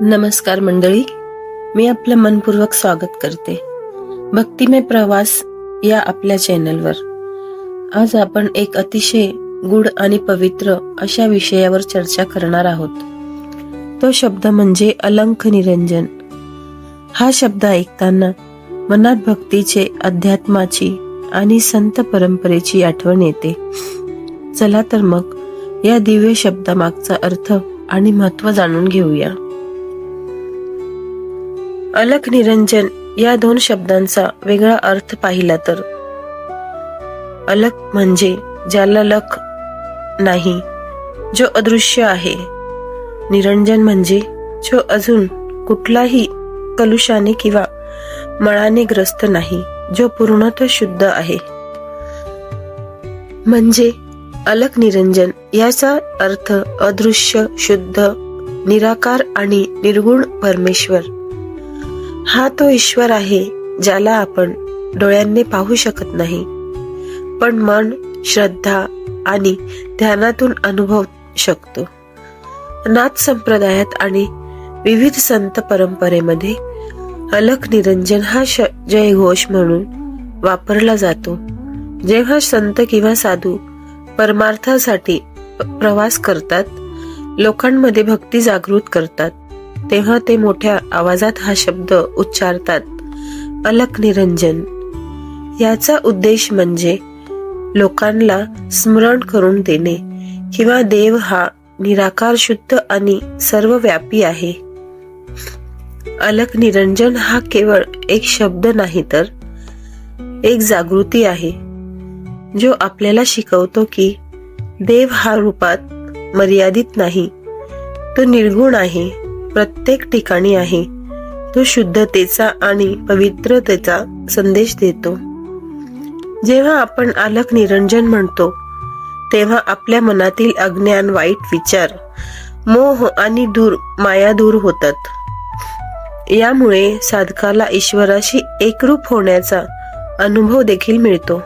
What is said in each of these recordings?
नमस्कार मंडळी मी आपलं मनपूर्वक स्वागत करते. भक्तिमय प्रवास या आपल्या चॅनलवर. आज आपण एक अतिशय गुढ आणि पवित्र अशा विषयावर चर्चा करणार आहोत. तो शब्द म्हणजे अलंख निरंजन. हा शब्द ऐकताना मनात भक्तीचे अध्यात्माची आणि संत परंपरेची आठवण येते. चला तर मग या दिव्य शब्दामागचा अर्थ आणि महत्त्व जाणून घेऊया. अलख निरंजन या दोन शब्दांचा वेगळा अर्थ पाहिला तर. अलख म्हणजे ज्याला लख नाही जो अदृश्य आहे. निरंजन म्हणजे जो अजून कुठलाही कलुषाने किंवा मळाने ग्रस्त नाही जो पूर्णतः शुद्ध आहे. म्हणजे अलक निरंजन याचा अर्थ अदृश्य शुद्ध निराकार आणि निर्गुण परमेश्वर. हा तो ईश्वर आहे ज्याला आपण डोळ्यांनी पाहू शकत नाही. पण मन श्रद्धा आणि ध्यानातून अनुभव शकतो. नाथ संप्रदायात आणि विविध संत परंपरेमध्ये अलख निरंजन हा श जयघोष म्हणून वापरला जातो. जेव्हा संत किंवा साधू परमार्थासाठी प्रवास करतात लोकांमध्ये भक्ती जागृत करतात. तेव्हा ते मोठ्या आवाजात हा शब्द उच्चारतात अलक निरंजन. याचा उद्देश म्हणजे लोकांना स्मरण करून देणे किंवा देव हा निराकार शुद्ध आणि सर्वव्यापी आहे. अलक निरंजन हा केवळ एक शब्द नाही तर एक जागृती आहे जो आपल्याला शिकवतो की देव हा रूपात मर्यादित नाही तो निर्गुण आहे. प्रत्येक ठिकाणी आहे. तो शुद्धतेचा आणि पवित्रतेचा संदेश देतो. जेव्हा आपण आलक निरंजन म्हणतो तेव्हा आपल्या मनातील अज्ञान वाईट विचार मोह आणि दूर माया दूर होतात. यामुळे साधकाला ईश्वराशी एकरूप होण्याचा अनुभव देखील मिळतो.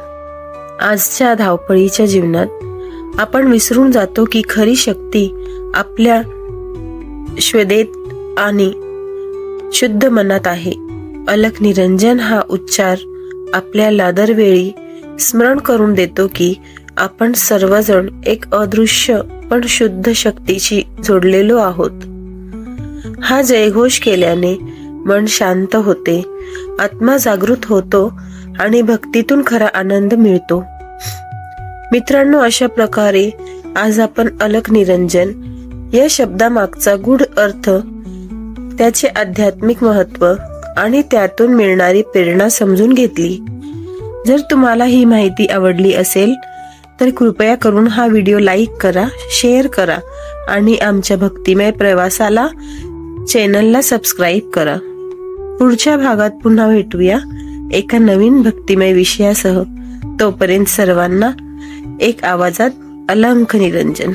आजच्या धावपळीच्या जीवनात आपण विसरून जातो की खरी शक्ती आपल्या श्वेदेत आणि शुद्ध मनात आहे. अलक निरंजन हा उच्चार आपल्याला दरवेळी स्मरण करून देतो की आपण सर्वजण एक अदृश्य पण शुद्ध शक्तीशी जोडलेलो आहोत. हा जयघोष केल्याने मन शांत होते आत्मा जागृत होतो आणि भक्तीतून खरा आनंद मिळतो. मित्रांनो अशा प्रकारे आज आपण अलक निरंजन या शब्दामागचा गूढ अर्थ त्याचे आध्यात्मिक महत्त्व आणि त्यातून मिळणारी प्रेरणा समजून घेतली. जर तुम्हाला ही माहिती आवडली असेल तर कृपया करून हा व्हिडिओ लाईक करा शेअर करा आणि आमच्या भक्तिमय प्रवासाला चॅनलला सबस्क्राईब करा. पुढच्या भागात पुन्हा भेटूया एका नवीन भक्तिमय विषयासह. तोपर्यंत सर्वांना एक आवाजात अलंक निरंजन.